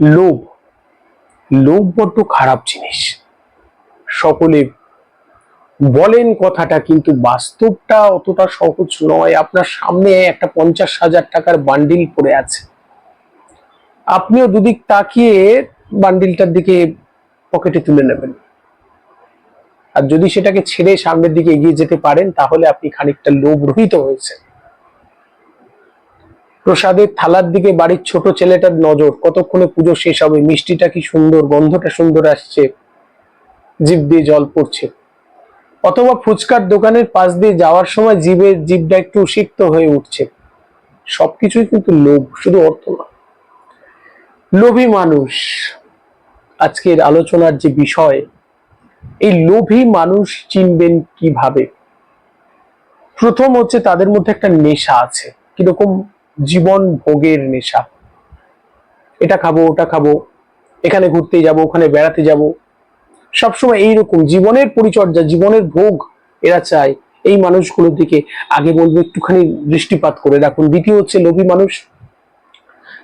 লোভ। লোভ বড্ড খারাপ জিনিস। সকলে বলেন কথাটা, কিন্তু বাস্তবটা অতটা সহজ নয়। আপনার সামনে একটা পঞ্চাশ হাজার টাকার বান্ডিল পড়ে আছে। আপনিও দুদিক তাকিয়ে বান্ডিলটার দিকে পকেটে তুলে নেবেন। আর যদি সেটাকে ছেড়ে সামনের দিকে এগিয়ে যেতে পারেন, তাহলে আপনি খানিকটা লোভ রহিত হয়েছে প্রসাদের থালার দিকে বাড়ির ছোট ছেলেটার নজর। কতক্ষণে পুজো শেষ হবে? মিষ্টিটা কি সুন্দর? গন্ধটা সুন্দর আসছে। জিভ দিয়ে জল পড়ছে। অথবা ফুচকার দোকানের পাশ দিয়ে যাওয়ার সময় জীবের জীবটা একটু সিক্ত হয়ে উঠছে। সবকিছুই কিন্তু লোভ, শুধু অর্থ না লোভী মানুষ। আজকের আলোচনার যে বিষয়, এই লোভী মানুষ চিনবেন কীভাবে? প্রথম হচ্ছে তাদের মধ্যে একটা নেশা আছে। কীরকম জীবন ভোগের নেশা। এটা খাব, ওটা খাব, এখানে ঘুরতে যাব, ওখানে বেড়াতে যাব। সবসময় এইরকম জীবনের পরিচর্যা, জীবনের ভোগ এরা চায় এই মানুষগুলোর দিকে। আগে বলব একটুখানি দৃষ্টিপাত করে রাখুন। দ্বিতীয় হচ্ছে লোভী মানুষ।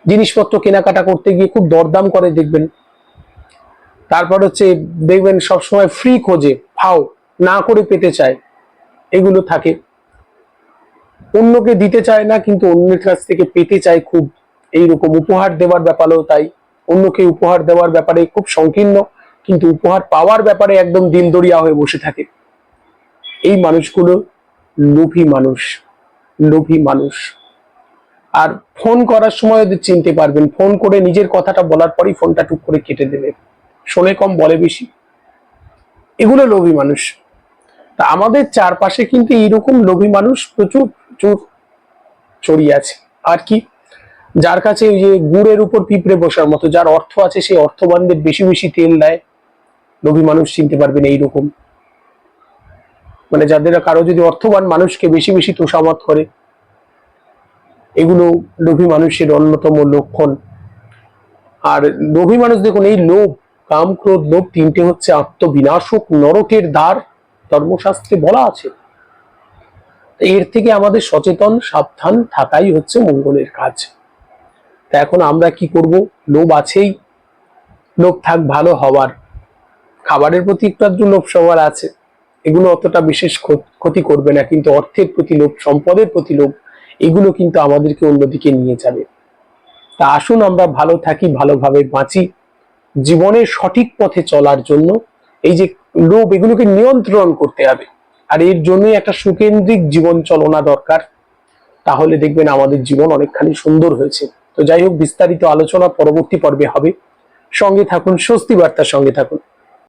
জিনিসপত্র কেনাকাটা করতে গিয়ে খুব দরদাম করে, দেখবেন। তারপর হচ্ছে দেখবেন সবসময় ফ্রি খোঁজে ফাও না করে পেতে চায়। এগুলো থাকে। অন্যকে দিতে চায় না, কিন্তু অন্যের কাছ থেকে পেতে চায় খুব এইরকম উপহার দেওয়ার ব্যাপারেও তাই। অন্যকে উপহার দেওয়ার ব্যাপারে খুব সংকীর্ণ, কিন্তু উপহার পাওয়ার ব্যাপারে একদম দিলদরিয়া হয়ে বসে থাকে। এই মানুষগুলো লোভী মানুষ লোভী মানুষ। আর ফোন করার সময় ওদের চিনতে পারবেন। ফোন করে নিজের কথাটা বলার পরই ফোনটা টুক করে কেটে দেবে। শোনে কম, বলে বেশি। এগুলো লোভী মানুষ। তা আমাদের চারপাশে কিন্তু এইরকম লোভী মানুষ প্রচুর প্রচুর ছড়িয়ে আছে। আর কি? যার কাছে ওই যে গুড়ের উপর পিঁপড়ে বসার মতো, যার অর্থ আছে সেই অর্থবানদের বেশি বেশি তেল দেয়, লোভী মানুষ চিনতে পারবেন এইরকম। মানে যাদের কারও যদি অর্থবান মানুষকে বেশি বেশি তোষামত করে, এগুলো লোভী মানুষের অন্যতম লক্ষণ। আর লোভী মানুষ দেখুন, এই লোভ কাম ক্রোধ লোভ তিনটে হচ্ছে আত্মবিনাশক নরকের দ্বার। ধর্মশাস্ত্রে বলা আছে। এর থেকে আমাদের সচেতন, সাবধান থাকাই হচ্ছে মঙ্গলের কাজ। তা এখন আমরা কি করব? লোভ আছেই। লোভ থাক, ভালো হওয়ার। খাবারের প্রতি একটু আধটু লোভ সবার আছে। এগুলো অতটা বিশেষ ক্ষত- করবে না, কিন্তু অর্থের প্রতি লোভ, সম্পদের প্রতি লোভ, এগুলো কিন্তু আমাদেরকে অন্যদিকে নিয়ে যাবে। তা আসুন আমরা ভালো থাকি, ভালোভাবে বাঁচি। জীবনের সঠিক পথে চলার জন্য, এই যে লোভ এগুলোকে নিয়ন্ত্রণ করতে হবে। আর এর জন্যই একটা সুকেন্দ্রিক জীবন চলনা দরকার। তাহলে দেখবেন আমাদের জীবন অনেকখানি সুন্দর হয়েছে। তো যাই হোক, বিস্তারিত আলোচনা পরবর্তী পর্বে হবে। সঙ্গে থাকুন, স্বস্তি বার্তার সঙ্গে থাকুন।